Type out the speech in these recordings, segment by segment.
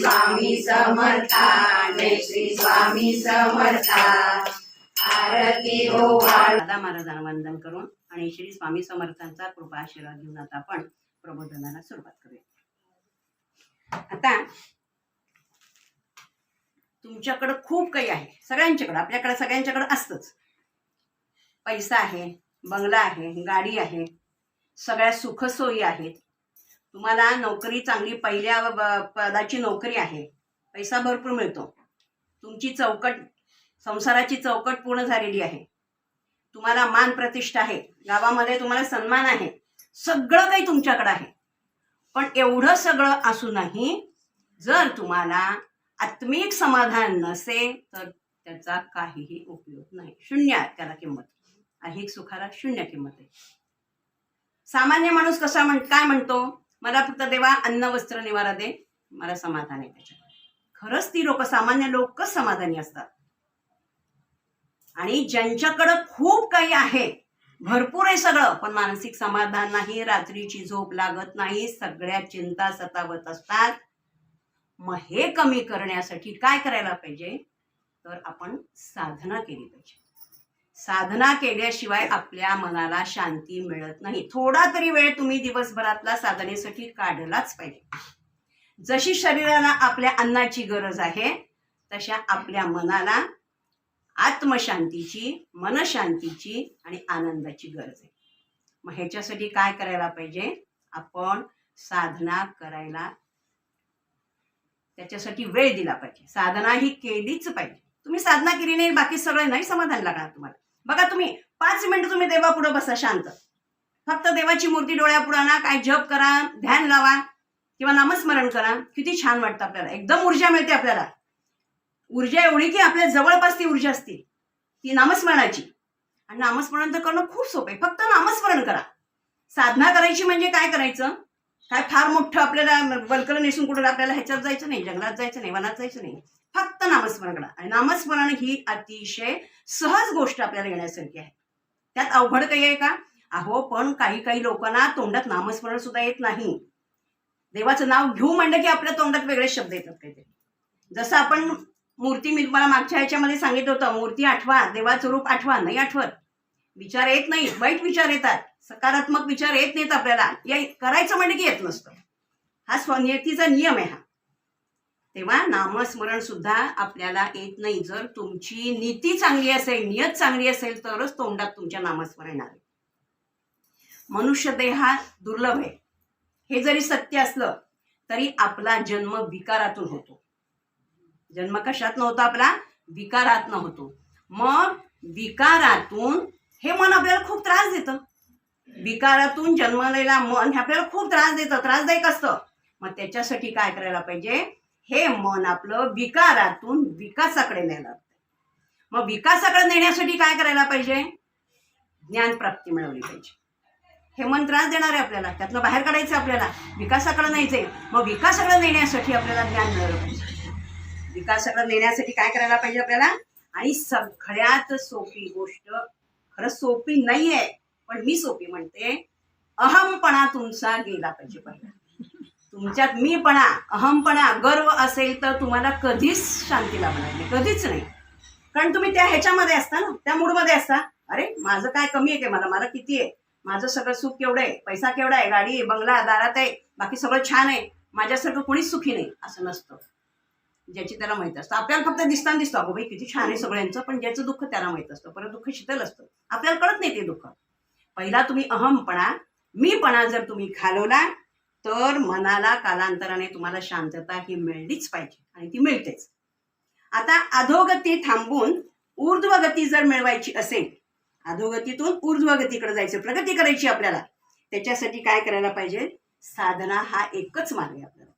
स्वामी समर्था जय श्री स्वामी समर्था आरती हो दादा महाराजांना वंदन करून आणि श्री स्वामी समर्थांचा कृपा आशीर्वाद घेऊन आता आपण प्रबोधनाला सुरुवात करूया. आता तुमच्याकडं खूप काही आहे. सगळ्यांच्याकडं आपल्याकडे सगळ्यांच्याकडं असतच. पैसा आहे बंगला आहे गाडी आहे सगळ्या सुखसोयी आहेत. तुम्हाला नोकरी चांगली पहिल्या पदाची नोकरी आहे. पैसा भरपूर मिळतो. तुमची चौकट संसाराची चौकट पूर्ण झालेली आहे. तुम्हाला मान प्रतिष्ठा आहे. गावामध्ये तुम्हाला सन्मान आहे. सगळं काही तुमच्याकडे आहे. पण एवढं सगळं असूनही जर तुम्हाला आत्मिक समाधान नसेल तर त्याचा काहीही उपयोग नाही. शून्य त्याला किंमत. अधिक सुखाला शून्य किंमत आहे. सामान्य माणूस कसा म्हण काय म्हणतो? मला फक्त देवा अन्न वस्त्र निवारा दे. मला समाधान आहे त्याच्यात खरंच ती लोक सामान्य लोकच समाधानी असतात. आणि ज्यांच्याकडं खूप काही आहे भरपूर आहे सगळं पण मानसिक समाधान नाही रात्रीची झोप लागत नाही सगळ्या चिंता सतावत असतात. मग हे कमी करण्यासाठी काय करायला पाहिजे? तर आपण साधना केली पाहिजे. साधना केल्याशिवाय आपल्या मनाला शांती मिळत नाही. थोडा तरी वेळ तुम्ही दिवसभरातला साधनेसाठी काढलाच पाहिजे. जशी शरीराला आपल्या अन्नाची गरज आहे तशा आपल्या मनाला आत्मशांतीची मनशांतीची आणि आनंदाची गरज आहे. मग ह्याच्यासाठी काय करायला पाहिजे? आपण साधना करायला त्याच्यासाठी वेळ दिला पाहिजे. साधना ही केलीच पाहिजे. तुम्ही साधना केली नाही बाकी सगळं नाही समाधान लागणार तुम्हाला. बघा तुम्ही पाच मिनिट तुम्ही देवापुढं बसा शांत. फक्त देवाची मूर्ती डोळ्यापुढे आणा काय जप करा ध्यान लावा किंवा नामस्मरण करा. किती छान वाटतं आपल्याला. एकदम ऊर्जा मिळते आपल्याला. ऊर्जा एवढी की आपल्या जवळपास ती ऊर्जा असते. ती नामस्मरणाची. आणि नामस्मरण तर करणं खूप सोपं आहे. फक्त नामस्मरण करा. साधना करायची म्हणजे काय करायचं? काय फार मोठं आपल्याला बलकलं नेसून कुठं आपल्याला ह्याच्यात जायचं नाही जंगलात जायचं नाही वनात जायचं नाही. फक्त नामस्मरण. करा आणि नामस्मरण ही अतिशय सहज गोष्ट आपल्याला येण्यासारखी आहे. त्यात अवघड काही आहे का? अहो पण काही काही लोकांना तोंडात नामस्मरण सुद्धा येत नाही. देवाचं नाव घेऊ म्हणलं की आपल्या तोंडात वेगळे शब्द येतात काहीतरी. जसं आपण मूर्ती मी तुम्हाला मागच्या ह्याच्यामध्ये सांगितलं होतं मूर्ती आठवा देवाचं रूप आठवा नाही आठवत. विचार येत नाही वाईट विचार येतात. सकारात्मक विचार येत नाहीत आपल्याला. या करायचं म्हणजे की येत नसतं. हा स्वनियतीचा नियम आहे हा. तेव्हा नामस्मरण सुद्धा आपल्याला येत नाही. जर तुमची नीती चांगली असेल नियत चांगली असेल तरच तोंडात तुमच्या नामस्मरण येणार आहे मनुष्य देह हा दुर्लभ आहे. हे जरी सत्य असलं तरी आपला जन्म विकारातून होतो. जन्म कशात नव्हता आपला? विकारात होतो. मग विकारातून हे मन आपल्याला खूप त्रास देतं. विकारातून जन्मलेला मन हे आपल्याला खूप त्रास देतं. त्रासदायक असतं. मग त्याच्यासाठी काय करायला पाहिजे? हे मन आपलं विकारातून विकासाकडे न्यायला लागतं मग विकासाकडे नेण्यासाठी काय करायला पाहिजे? ज्ञान प्राप्ती मिळवली पाहिजे. हे मन त्रास देणार आहे आपल्याला त्यातनं बाहेर काढायचं आपल्याला विकासाकडे न्यायचंय. मग विकासाकडे नेण्यासाठी आपल्याला ज्ञान मिळवलं पाहिजे. विकासाकडे नेण्यासाठी काय करायला पाहिजे आपल्याला? आणि सगळ्यात सोपी गोष्ट खरं सोपी नाही आहे पण मी सोपी म्हणते अहमपणा तुमचा गेला पाहिजे पहिला. तुमच्यात मीपणा अहमपणा गर्व असेल तर तुम्हाला कधीच शांती लाभणार नाही कधीच नाही. कारण तुम्ही त्या ह्याच्यामध्ये असता ना त्या मूडमध्ये असता. अरे माझं काय कमी आहे ते मला मला किती आहे? माझं सगळं सुख केवढं आहे? पैसा केवढा आहे? गाडी आहे बंगला दारात आहे बाकी सगळं छान आहे. माझ्यासारखं कोणीच सुखी नाही असं नसतं. ज्याची त्याला माहीत असतं. आपल्याला फक्त दिसताना दिसतो अगो बाई किती छान आहे सगळ्यांचं पण ज्याचं दुःख त्याला माहीत असतं. परत दुःख शीतल असतं. आपल्याला कळत नाही ते दुःख. पहिला तुम्ही अहमपणा मीपणा जर तुम्ही घालवला तर मनाला कालांतराने तुम्हाला शांतता ही मिळलीच पाहिजे आणि ती मिळतेच. आता अधोगती थांबून ऊर्ध्वगती जर मिळवायची असेल अधोगतीतून ऊर्ध्वगतीकडे जायचं प्रगती करायची आपल्याला त्याच्यासाठी काय करायला पाहिजे? साधना हा एकच मार्ग आहे आपल्याला.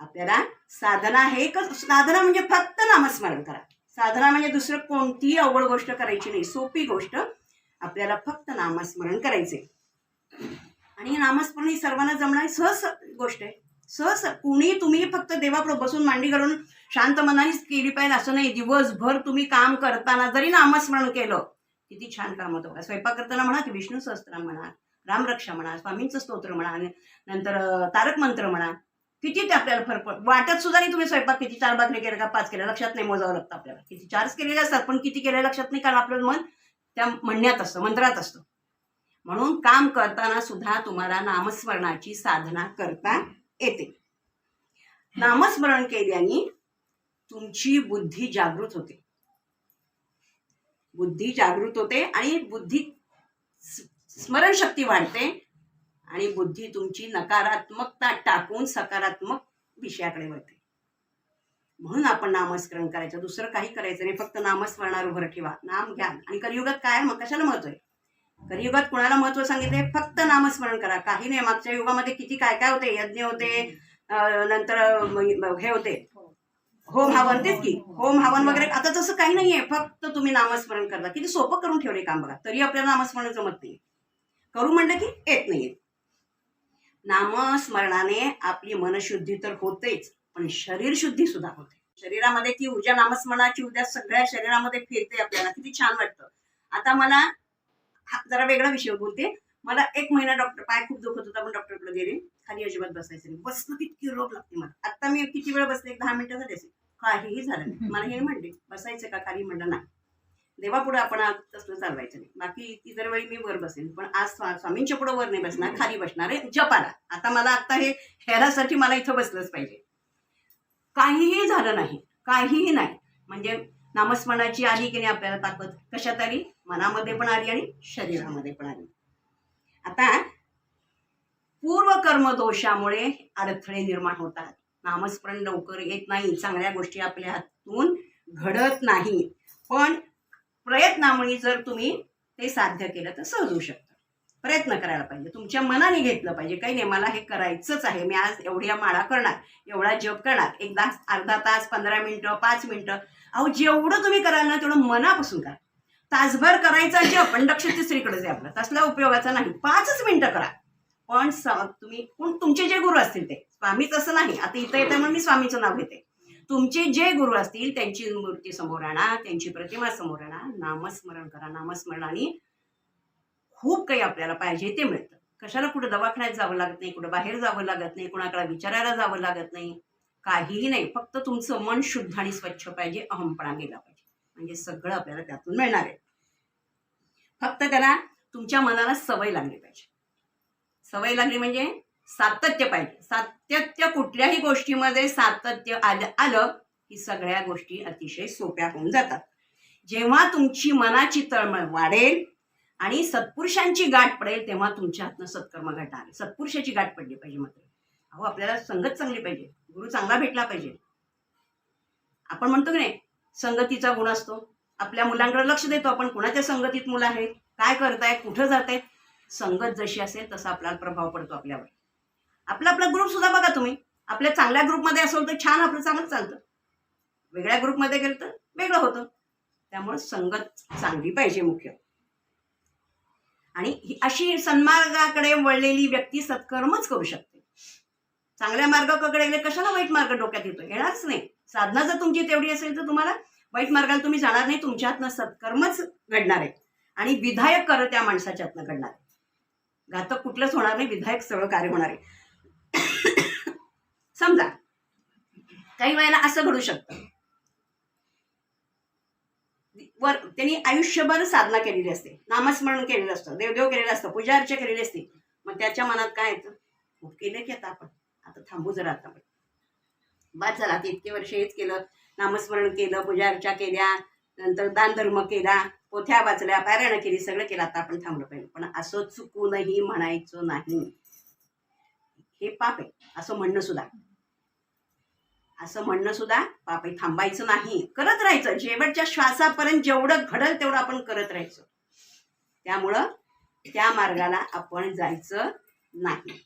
आपल्याला साधना हे एकच साधना म्हणजे फक्त नामस्मरण करा. साधना म्हणजे दुसरं कोणतीही अवघड गोष्ट करायची नाही सोपी गोष्ट आपल्याला फक्त नामस्मरण करायचे आणि नामस्मरण ही सर्वांना जमणारी सहज गोष्ट आहे. सहज कुणी तुम्ही फक्त देवापुढे बसून मांडी घालून शांत मनानेच केली पाहिजे असं नाही. दिवसभर तुम्ही काम करताना जरी नामस्मरण केलं किती छान काम होतं बघा. स्वयंपाक करताना म्हणा की विष्णू सहस्त्र म्हणा रामरक्षा म्हणा स्वामींचं स्तोत्र म्हणा आणि नंतर तारक मंत्र म्हणा किती ते आपल्याला फरक पड वाटत सुद्धा नाही तुम्ही स्वयंपाक किती चार भाकरी केल्या का पाच केल्या लक्षात नाही मोजावं लागतं आपल्याला. किती चारच केलेले असतात पण किती केल्या लक्षात नाही कारण आपलं मन त्या म्हणण्यात असतं मंत्रात असतं. म्हणून काम करताना सुद्धा तुम्हाला नामस्मरणाची साधना करता येते. नामस्मरण केल्याने तुमची बुद्धी जागृत होते. बुद्धी जागृत होते आणि बुद्धी स्मरणशक्ती वाढते आणि बुद्धी तुमची नकारात्मकता टाकून सकारात्मक विषयाकडे वळते. म्हणून आपण नामस्मरण करायचं. दुसरं काही करायचं नाही. फक्त नामस्मरणावर उभं ठेवा. नाम घ्या. आणि कलियुगात काय मग कशाला महत्त्व आहे? कलियुगात कुणाला महत्त्व सांगितले? फक्त नामस्मरण करा. काही नाही मागच्या युगामध्ये किती काय काय होते? यज्ञ होते नंतर हे होते. होम हवन तेच की. होम हवन वगैरे. आता तसं काही नाहीये. फक्त तुम्ही नामस्मरण करता. किती सोपं करून ठेवले काम बघा. तरी आपल्याला नामस्मरण जमत नाही करू म्हणलं की येत नाहीये. नामस्मरणाने आपली मनशुद्धी तर होतेच पण शरीर शुद्धी सुद्धा होते. शरीरामध्ये ती ऊर्जा नामस्मरणाची ऊर्जा सगळ्या शरीरामध्ये फिरते आपल्याला. किती छान वाटतं. आता मला जरा वेगळा विषय बोलते. मला एक महिना डॉक्टर पाय खूप दुखत होता पण डॉक्टरकडे गेले. खाली अजिबात बसायचं नाही. बसणं किती रोग लागते मला. आता मी किती वेळ बसले? एक दहा मिनिटं झाले असेल. काहीही झालं नाही. मला हे म्हणले बसायचं का खाली? म्हणलं नाही. देवापुढे आपण आज तसलं चालवायचं नाही. बाकी इतर वेळी मी वर बसेन. पण आज स्वा- स्वामींच्या पुढे वर नाही बसणार. खाली बसणार आहे. जपाला. आता मला आता हे हेरासाठी मला इथं बसलंच पाहिजे. काहीही झालं नाही. काहीही नाही. म्हणजे नामस्मरणाची आली की नाही आपल्याला ताकद? कशात आली? मनामध्ये पण आली आणि शरीरामध्ये पण आली. आता पूर्व दोषामुळे अडथळे निर्माण होतात. नामस्मरण लवकर येत नाही चांगल्या गोष्टी आपल्या हातून घडत नाही. पण प्रयत्नामुळे जर तुम्ही ते साध्य केलं तर सहज होऊ शकतं. प्रयत्न करायला पाहिजे. तुमच्या मनाने घेतलं पाहिजे. काही नाही मला हे करायचंच आहे. मी आज एवढ्या माळा करणार एवढा जप करणार. एकदा अर्धा तास पंधरा मिनटं पाच मिनटं. अहो जेवढं तुम्ही कराल ना तेवढं मनापासून करा. तासभर करायचा जप पण लक्ष तिसरीकडे जे आपलं. तसला उपयोगाचा नाही. पाचच मिनिटं करा. पण स- तुम्ही पण तुमचे जे गुरु असतील ते. स्वामीच असं नाही. आता इथं येतं म्हणून मी स्वामीचं नाव घेते. तुमचे जे गुरु असतील त्यांची मूर्ती समोर आणा त्यांची प्रतिमा समोर आणा. नामस्मरण करा. नामस्मरणाने खूप काही आपल्याला पाहिजे ते मिळतं. कशाला कुठं दवाखान्यात जावं लागत नाही कुठं बाहेर जावं लागत नाही कुणाकडे विचारायला जावं लागत नाही. काहीही नाही. फक्त तुमचं मन शुद्ध आणि स्वच्छ पाहिजे अहमपणा गेला पाहिजे. म्हणजे सगळं आपल्याला त्यातून मिळणार आहे. फक्त त्याला तुमच्या मनाला सवय लागली पाहिजे. सवय लागली म्हणजे सातत्य पाहिजे. सातत्य कुठल्याही गोष्टीमध्ये सातत्य आलं आलं की सगळ्या गोष्टी अतिशय सोप्या होऊन जातात. जेव्हा तुमची मनाची तळमळ वाढेल आणि सत्पुरुषांची गाठ पडेल तेव्हा तुमच्या हातनं सत्कर्म घडणार. आहे. सत्पुरुषाची गाठ पडली पाहिजे मात्र. अहो आपल्याला संगत चांगली पाहिजे. गुरु चांगला भेटला पाहिजे. आपण म्हणतो की नाही संगतीचा गुण असतो. आपल्या मुलांकडे लक्ष देतो आपण कुणाच्या संगतीत मुलं आहेत काय करतायत कुठं जात आहेत संगत जशी असेल तसा आपल्याला प्रभाव पडतो आपल्यावर. आपला आपला ग्रुप सुद्धा बघा तुम्ही. आपल्या चांगल्या ग्रुपमध्ये असेल तर छान आपलं चांगलं चालतं. वेगळ्या ग्रुपमध्ये गेलं तर वेगळं होतं. त्यामुळे संगत चांगली पाहिजे मुख्य. आणि ही अशी सन्मार्गाकडे वळलेली व्यक्ती सत्कर्मच करू शकते. चांगल्या मार्गाकडे गेले कशाला वाईट मार्ग डोक्यात येतो येणारच नाही. साधना जर तुमची तेवढी असेल तर तुम्हाला वाईट मार्गाला तुम्ही जाणार नाही तुमच्यातनं सत्कर्मच घडणार आहे. आणि विधायक कर त्या माणसाच्यातनं घडणार आहे. घातक कुठलंच होणार नाही विधायक सगळं कार्य होणार आहे. समजा काही वेळेला असं घडू शकतं. वर त्यांनी आयुष्यभर साधना केलेली असते. नामस्मरण केलेलं असतं देवदेव केलेलं असतं पूजा अर्चा केलेली असते. मग त्याच्या मनात काय येतं? खूप केलं की आता आपण आता थांबू जरा आता बाद झाला आता इतके वर्ष हेच केलं. नामस्मरण केलं पूजा अर्चा केल्या नंतर दानधर्म केला पोथ्या वाचल्या पारायण केली सगळं केलं. आता आपण थांबलं पाहिजे. पण असं चुकूनही म्हणायचं नाही. हे पाप आहे. असं म्हणणं सुद्धा. असं म्हणणं सुद्धा पाप आहे. थांबायचं नाही. करत राहायचं. शेवटच्या श्वासापर्यंत जेवढं घडल तेवढं आपण करत राहायचं. त्यामुळं त्या मार्गाला आपण जायचं नाही.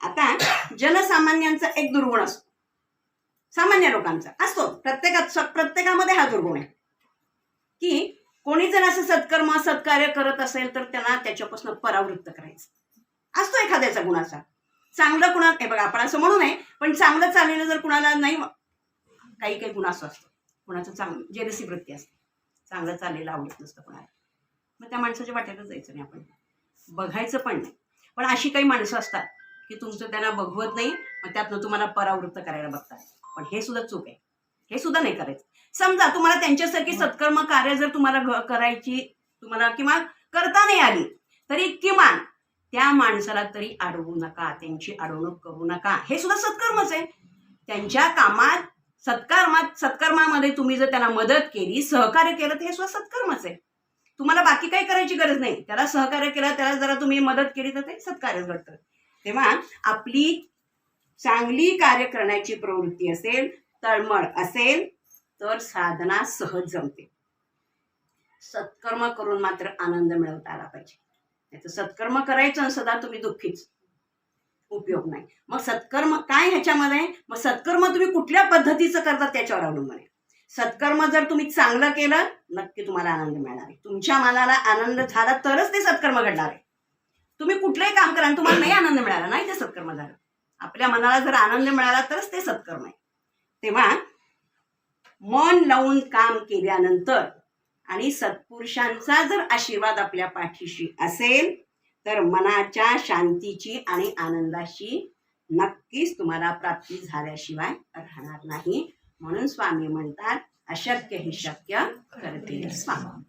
आता जनसामान्यांचा एक दुर्गुण असतो. सामान्य लोकांचा. असतो. प्रत्येकात स- प्रत्येकामध्ये हा दुर्गुण आहे. की कोणी जर असं सत्कर्म सत्कार्य करत असेल तर त्यांना त्याच्यापासून परावृत्त करायचं. असतो एखाद्याचा गुणाचा. चांगलं कुणा हे बघा आपण असं म्हणू नये पण चांगलं चाललेलं जर कुणाला नाही काही काही गुण असं असतो. कुणाचं चांगलं जेलसी वृत्ती असते. चांगलं चाललेलं आवडत नसतं कुणाला. मग त्या माणसाच्या वाटेला जायचं नाही आपण. बघायचं पण नाही. पण अशी काही माणसं असतात की तुमचं त्यांना बघवत नाही मग त्यातनं तुम्हाला परावृत्त करायला बघतात. पण हे सुद्धा चूक आहे. हे सुद्धा नाही करायचं. समजा तुम्हाला त्यांच्यासारखी सत्कर्म कार्य जर तुम्हाला करायची तुम्हाला किंवा करता नाही आली तरी किमान त्या माणसाला तरी अडवू नका त्यांची अडवणूक करू नका. हे सुद्धा सत्कर्मच आहे. त्यांच्या कामात सत्कर्मात सत्कर्मामध्ये तुम्ही जर त्यांना मदत केली सहकार्य केलं तर हे सुद्धा सत्कर्मच आहे. तुम्हाला बाकी काही करायची गरज नाही. त्याला सहकार्य केलं त्याला जरा तुम्ही मदत केली तर ते सत्कार्यच घडतं. तेव्हा आपली चांगली कार्य करण्याची प्रवृत्ती असेल तळमळ असेल तर साधना सहज जमते. सत्कर्म करून मात्र आनंद मिळवता आला पाहिजे. नाही सत्कर्म करायचं आणि सदा तुम्ही दुःखीच. उपयोग नाही. मग सत्कर्म काय ह्याच्यामध्ये? मग सत्कर्म तुम्ही कुठल्या पद्धतीचं करता त्याच्यावर अवलंबून आहे. सत्कर्म जर तुम्ही चांगलं केलं नक्की तुम्हाला आनंद मिळणार आहे. तुमच्या मनाला आनंद झाला तरच ते सत्कर्म घडणार आहे. तुम्ही कुठलंही काम करा आणि तुम्हाला नाही आनंद मिळाला नाही ते सत्कर्म झालं. आपल्या मनाला जर आनंद मिळाला तरच ते सत्कर्म आहे. तेव्हा मन लावून काम केल्यानंतर आणि सत्पुरुषांचा जर आशीर्वाद आपल्या पाठीशी असेल तर मनाच्या शांतीची आणि आनंदाची नक्कीच तुम्हाला प्राप्ती झाल्याशिवाय राहणार नाही. म्हणून स्वामी म्हणतात अशक्य हे शक्य करते स्वामी.